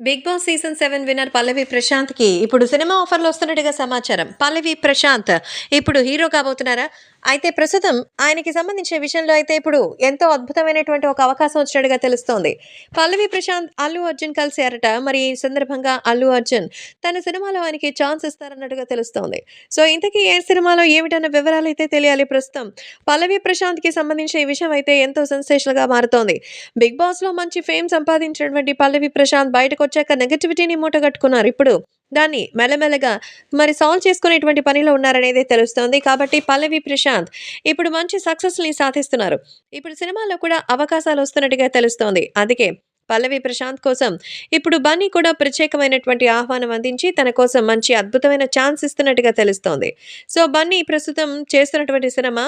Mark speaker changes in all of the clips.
Speaker 1: Bigg Boss season seven winner Pallavi ప్రశాంత్కి ఇప్పుడు cinema ఆఫర్లు వస్తున్నట్టుగా సమాచారం. పల్లవి ప్రశాంత్ ఇప్పుడు హీరో కాబోతున్నారా? అయితే ప్రస్తుతం ఆయనకి సంబంధించిన విషయంలో అయితే ఇప్పుడు ఎంతో అద్భుతమైనటువంటి ఒక అవకాశం వచ్చినట్టుగా తెలుస్తోంది. పల్లవి ప్రశాంత్ అల్లు అర్జున్ కలిసారట మరి ఈ సందర్భంగా అల్లు అర్జున్ తన సినిమాలో ఆయనకి ఛాన్స్ ఇస్తారన్నట్టుగా తెలుస్తోంది. సో ఇంతకీ ఏ సినిమాలో ఏమిటన్న వివరాలు అయితే తెలియాలి ప్రస్తుతం. పల్లవి ప్రశాంత్కి సంబంధించిన ఈ విషయం అయితే ఎంతో సెన్సేషనల్గా మారుతోంది. బిగ్ బాస్లో మంచి ఫేమ్ సంపాదించినటువంటి పల్లవి ప్రశాంత్ బయటకు వచ్చాక నెగటివిటీని మూటగట్టుకున్నారు. ఇప్పుడు దాన్ని మెల్లమెల్లగా మరి సాల్వ్ చేసుకునేటువంటి పనిలో ఉన్నారనేది తెలుస్తోంది. కాబట్టి పల్లవి ప్రశాంత్ ఇప్పుడు మంచి సక్సెస్ని సాధిస్తున్నారు. ఇప్పుడు సినిమాలో కూడా అవకాశాలు వస్తున్నట్టుగా తెలుస్తోంది. అందుకే పల్లవి ప్రశాంత్ కోసం ఇప్పుడు బన్నీ కూడా ప్రత్యేకమైనటువంటి ఆహ్వానం అందించి తన కోసం మంచి అద్భుతమైన ఛాన్స్ ఇస్తున్నట్టుగా తెలుస్తోంది. సో బన్నీ ప్రస్తుతం చేస్తున్నటువంటి cinema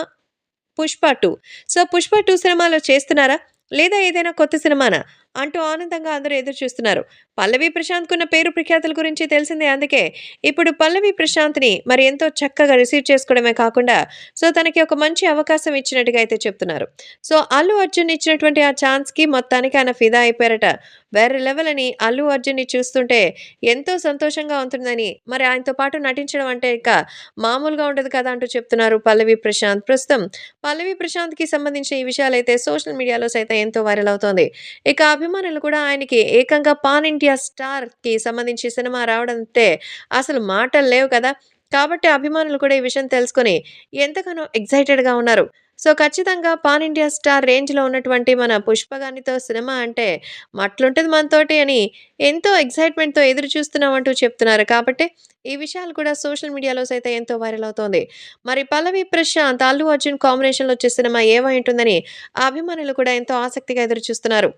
Speaker 1: Pushpa two so Pushpa two సినిమాలో చేస్తున్నారా? లేదా ఏదైనా కొత్త సినిమానా? అంటూ ఆనందంగా అందరూ ఎదురు చూస్తున్నారు. పల్లవి ప్రశాంత్ కున్న పేరు ప్రఖ్యాతుల గురించి తెలిసిందే అందుకే. ఇప్పుడు పల్లవి ప్రశాంత్ని మరి ఎంతో చక్కగా రిసీవ్ చేసుకోవడమే కాకుండా సో తనకి ఒక మంచి అవకాశం ఇచ్చినట్టుగా అయితే చెప్తున్నారు. సో అల్లు అర్జున్ ఇచ్చినటువంటి ఆ ఛాన్స్కి మొత్తానికి ఆయన ఫిదా అయిపోయారట. వేరే లెవెల్ అని అల్లు అర్జున్ని చూస్తుంటే ఎంతో సంతోషంగా ఉంటుందని మరి ఆయనతో పాటు నటించడం అంటే ఇక మామూలుగా ఉండదు కదా అంటూ చెప్తున్నారు పల్లవి ప్రశాంత్. ప్రస్తుతం పల్లవి ప్రశాంత్కి సంబంధించిన ఈ విషయాలైతే సోషల్ మీడియాలో సైతం ఎంతో వైరల్ అవుతోంది. ఇక అభిమానులు కూడా ఆయనకి ఏకంగా పాన్ ఇండియా స్టార్కి సంబంధించి సినిమా రావడంతే అసలు మాటలు లేవు కదా. కాబట్టి అభిమానులు కూడా ఈ విషయం తెలుసుకొని ఎంతగానో ఎగ్జైటెడ్గా ఉన్నారు. సో ఖచ్చితంగా పాన్ ఇండియా స్టార్ రేంజ్లో ఉన్నటువంటి మన పుష్పగానితో సినిమా అంటే మట్లుంటుంది మనతోటి అని ఎంతో ఎగ్జైట్మెంట్తో ఎదురు చూస్తున్నామంటూ చెప్తున్నారు. కాబట్టి ఈ విషయాలు కూడా సోషల్ మీడియాలో సైతం ఎంతో వైరల్ అవుతోంది. మరి పల్లవి ప్రశాంత్ అల్లు అర్జున్ కాంబినేషన్లో వచ్చే సినిమా ఏమై ఉంటుందని ఆ అభిమానులు కూడా ఎంతో ఆసక్తిగా ఎదురు చూస్తున్నారు.